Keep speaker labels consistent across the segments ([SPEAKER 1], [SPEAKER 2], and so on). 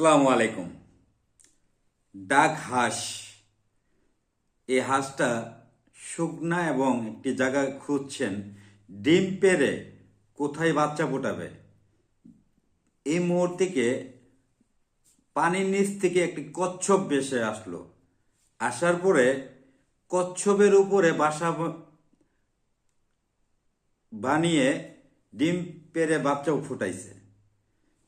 [SPEAKER 1] আসসালামু আলাইকুম। ডাক হাঁস। এই হাঁসটা শুকনা এবং একটি জায়গা খুঁজছেন। ডিম পেরে কোথায় বাচ্চা ফোটাবে? এই মুহূর্তে পানির নিচ থেকে একটি কচ্ছপ ভেসে আসলো। আসার পরে কচ্ছপের উপরে বাসা বানিয়ে ডিম পেরে বাচ্চাও ফুটাইছে।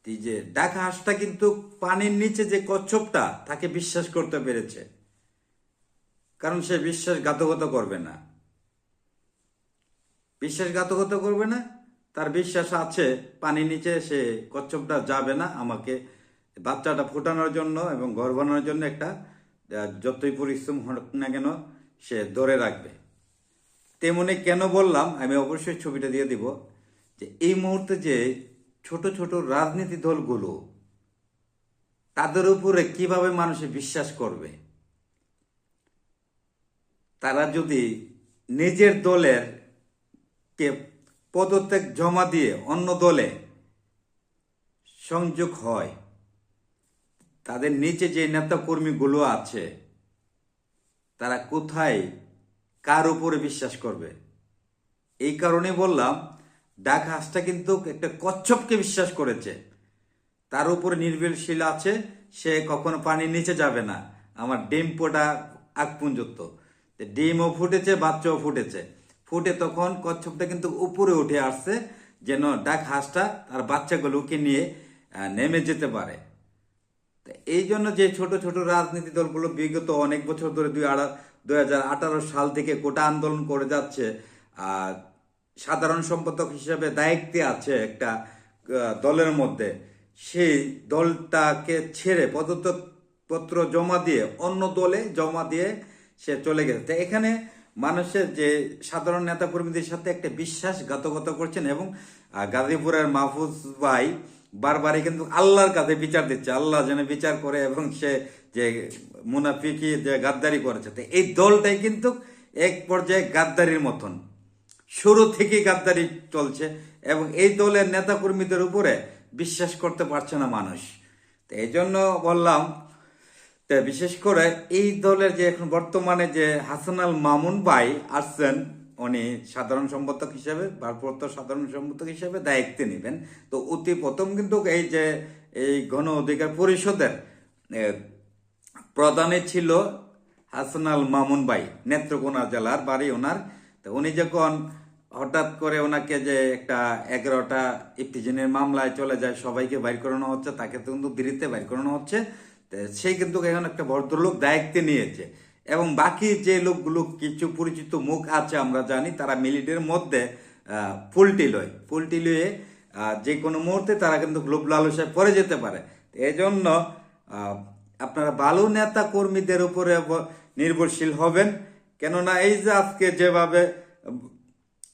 [SPEAKER 1] যে ডাক হাঁসটা কিন্তু পানির নিচে যে কচ্ছপটা, তাকে বিশ্বাস করতে পেরেছে। কারণ সে বিশ্বাসঘাতকতা করবে না। বিশ্বাসঘাতকতা করবে না, তার বিশ্বাস আছে, পানির নিচে সে কচ্ছপটা যাবে না, আমাকে বাচ্চাটা ফোটানোর জন্য এবং ঘর বানানোর জন্য একটা যতই পরিশ্রম হোক না কেন, সে ধরে রাখবে। তেমনি কেন বললাম, আমি অবশ্যই ছবিটা দিয়ে দিব যে, এই মুহূর্তে যে ছোট ছোট রাজনীতি দলগুলো তাদের উপরে কীভাবে মানুষে বিশ্বাস করবে? তারা যদি নিজের দলের কে পদত্যাগ জমা দিয়ে অন্য দলে সংযোগ হয়, তাদের নিচে যে নেতা কর্মীগুলো আছে, তারা কোথায় কার উপরে বিশ্বাস করবে? এই কারণে বললাম ডাক হাঁসটা কিন্তু একটা কচ্ছপকে বিশ্বাস করেছে। তার উপরে নির্ভরশীল আছে, সে কখনো পানির নিচে যাবে না। আমার ডিম পোটা পর্যন্ত ডিমও ফুটেছে, বাচ্চাও ফুটেছে। ফুটে তখন কচ্ছপটা কিন্তু উপরে উঠে আসছে, যেন ডাক হাঁসটা তার বাচ্চাগুলোকে নিয়ে নেমে যেতে পারে। এই জন্য যে ছোট ছোট রাজনীতি দলগুলো বিগত অনেক বছর ধরে দুই আড়া দুই হাজার আঠারো সাল থেকে কোটা আন্দোলন করে যাচ্ছে, আর সাধারণ সম্পাদক হিসেবে দায়িত্বে আছে একটা দলের মধ্যে। সেই দলটাকে ছেড়ে পদত্যাগপত্র জমা দিয়ে অন্য দলে জমা দিয়ে সে চলে গেছে। তা এখানে মানুষের যে সাধারণ নেতা কর্মীদের সাথে একটা বিশ্বাসঘাতকতা করছেন এবং গাজীপুরের মাহফুজ ভাই বারবারই কিন্তু আল্লাহর কাছে বিচার দিচ্ছে। আল্লাহ যেন বিচার করে এবং সে যে মুনাফিকি যে গাদ্দারি করেছে। তো এই দলটাই কিন্তু এক পর্যায়ে গাদ্দারির মতন। শুরু থেকেই গাদ্দারি চলছে এবং এই দলের নেতাকর্মীদের উপরে বিশ্বাস করতে পারছে না মানুষ। তো এই জন্য বললাম, তো বিশেষ করে এই দলের যে এখন বর্তমানে যে হাসান আল মামুন ভাই আসছেন, উনি সাধারণ সম্পাদক হিসেবে, ভারপ্রাপ্ত সাধারণ সম্পাদক হিসেবে দায়িত্বে নেবেন। তো অতি প্রথম কিন্তু এই যে এই গণ অধিকার পরিষদের প্রধানে ছিল হাসান আল মামুন ভাই, নেত্রকোনা জেলার বাড়ি ওনার। তো উনি যখন হঠাৎ করে ওনাকে যে একটা এগারোটা ইফতিজনের মামলায় চলে যায়, সবাইকে বাইর করানো হচ্ছে, তাকে তো কিন্তু দিল্লিতে বাইর করানো হচ্ছে। সে কিন্তু এখন একটা ভদ্রলোক দায়িত্বে নিয়েছে। এবং বাকি যে লোকগুলো কিছু পরিচিত মুখ আছে আমরা জানি, তারা মিলিটের মধ্যে ফুলটি লয়। ফুলটি লয়ে যে কোনো মুহূর্তে তারা কিন্তু লোভ লালসায় পড়ে যেতে পারে। তো এই জন্য আপনারা ভালো নেতা কর্মীদের উপরে নির্ভরশীল হবেন। কেননা এই যে আজকে যেভাবে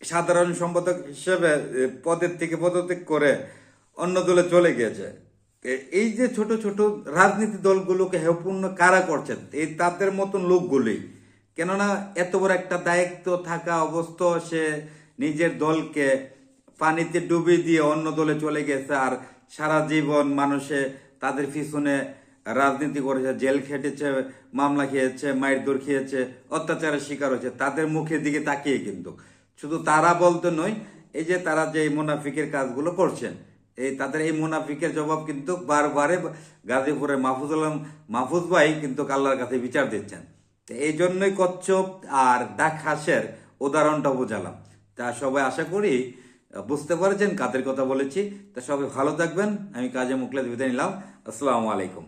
[SPEAKER 1] সাধারণ সম্পাদক হিসেবে পদের থেকে পদত্যাগ করে অন্য দলে চলে গিয়েছে। এ- এই যে ছোট ছোট রাজনীতি দলগুলোকে হেপূর্ণ কারা করছেন, এই তাদের মতন লোকগুলি, কেননা এত বড় একটা দায়িত্ব থাকা অবস্থা, সে নিজের দলকে পানিতে ডুবে দিয়ে অন্য দলে চলে গেছে, আর সারা জীবন মানুষে তাদের পিছনে রাজনীতি করেছে, জেল খেটেছে, মামলা খেয়েছে মায়ের দৌড় খেয়েছে, অত্যাচারের শিকার হয়েছে, তাদের মুখের দিকে তাকিয়ে কিন্তু। শুধু তারা বলতে নয়, এই যে তারা যে মুনাফিকের কাজগুলো করছেন, এই তাদের এই মুনাফিকের জবাব কিন্তু বারবারে গাজীপুরের মাহফুজ আলম, মাহফুজ ভাই কিন্তু আল্লাহর কাছে বিচার দিচ্ছেন। তো এই জন্যই কচ্ছপ আর ডাক হাঁসের উদাহরণটা বোঝালাম। তা সবাই আশা করি বুঝতে পারছেন, কাদের কথা বলেছি। তা সবাই ভালো থাকবেন, আমি কাজে মুখলে বিদায় নিলাম। আসসালামু আলাইকুম।